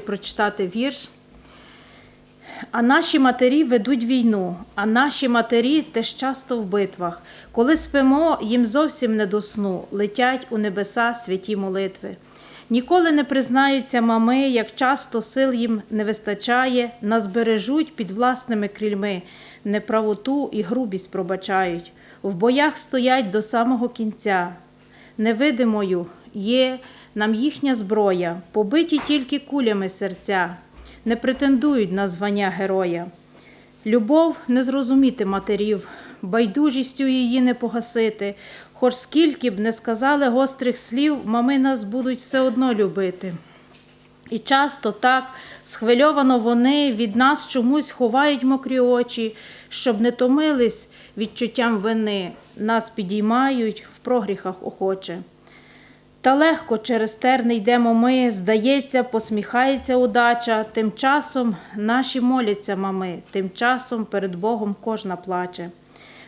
прочитати вірш. А наші матері ведуть війну, а наші матері теж часто в битвах. Коли спимо, їм зовсім не до сну, летять у небеса святі молитви. Ніколи не признаються мами, як часто сил їм не вистачає, нас бережуть під власними крильми, неправоту і грубість пробачають. В боях стоять до самого кінця. Невидимою є нам їхня зброя, побиті тільки кулями серця, не претендують на звання героя. Любов не зрозуміти матерів, байдужістю її не погасити, хоч скільки б не сказали гострих слів, мами нас будуть все одно любити. І часто так схвильовано вони від нас чомусь ховають мокрі очі, щоб не томились відчуттям вини, нас підіймають в прогріхах охоче. Та легко через терни йдемо ми, здається, посміхається удача. Тим часом наші моляться мами, тим часом перед Богом кожна плаче.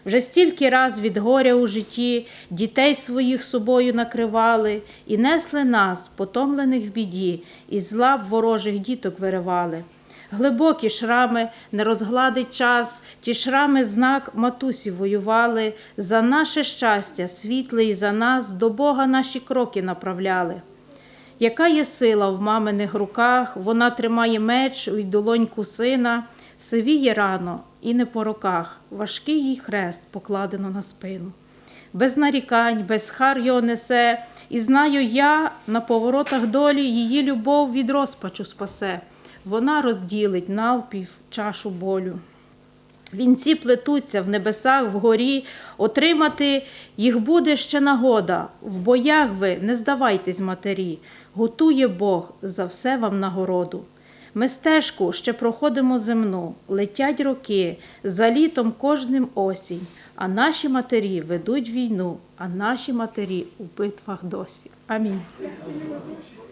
Вже стільки раз від горя у житті дітей своїх собою накривали і несли нас, потомлених в біді, із лап ворожих діток виривали. Глибокі шрами не розгладить час, ті шрами знак матусі воювали, за наше щастя, світле і за нас до Бога наші кроки направляли. Яка є сила в маминих руках, вона тримає меч у долоньку сина, сивіє рано і не по роках, важкий їй хрест покладено на спину. Без нарікань, без хар його несе, і знаю я, на поворотах долі її любов від розпачу спасе. Вона розділить навпів чашу болю. Вінці плетуться в небесах вгорі, отримати їх буде ще нагода. В боях ви не здавайтесь, матері, готує Бог за все вам нагороду. Ми стежку ще проходимо земну, летять роки, за літом кожним осінь, а наші матері ведуть війну, а наші матері у битвах досі. Амінь.